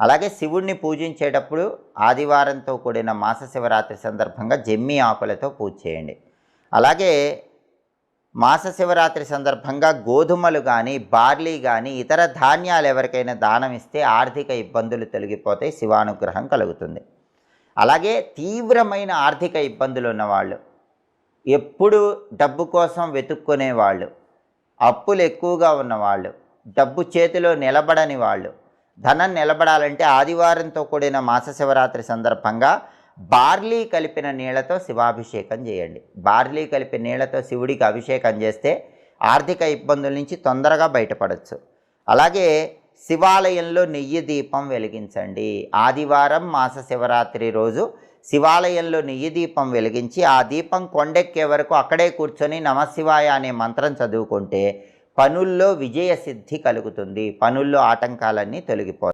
అలాగే శివుణ్ణి పూజించేటప్పుడు ఆదివారంతో కూడిన మాస శివరాత్రి సందర్భంగా జమ్మి ఆకులతో పూజ చేయండి. అలాగే మాస శివరాత్రి సందర్భంగా గోధుమలు కానీ బార్లీ కానీ ఇతర ధాన్యాలు ఎవరికైనా దానం ఇస్తే ఆర్థిక ఇబ్బందులు తొలగిపోతాయి శివానుగ్రహం కలుగుతుంది. అలాగే తీవ్రమైన ఆర్థిక ఇబ్బందులు ఉన్నవాళ్ళు ఎప్పుడు డబ్బు కోసం వెతుక్కునే వాళ్ళు అప్పులు ఎక్కువగా ఉన్నవాళ్ళు డబ్బు చేతిలో నిలబడని వాళ్ళు ధనం నిలబడాలంటే ఆదివారంతో కూడిన మాస శివరాత్రి సందర్భంగా బార్లీ కలిపిన నీళ్ళతో శివాభిషేకం చేయండి. బార్లీ కలిపిన నీళ్ళతో శివుడికి అభిషేకం చేస్తే ఆర్థిక ఇబ్బందుల నుంచి తొందరగా బయటపడవచ్చు అలాగే శివాలయంలో నెయ్యి దీపం వెలిగించండి. ఆదివారం మాస శివరాత్రి రోజు శివాలయంలో నెయ్యి దీపం వెలిగించి ఆ దీపం కొండెక్కే వరకు అక్కడే కూర్చొని నమశివాయ అనే మంత్రం చదువుకుంటే పనుల్లో విజయ సిద్ధి కలుగుతుంది. పనుల్లో ఆటంకాలన్నీ తొలగిపోతాయి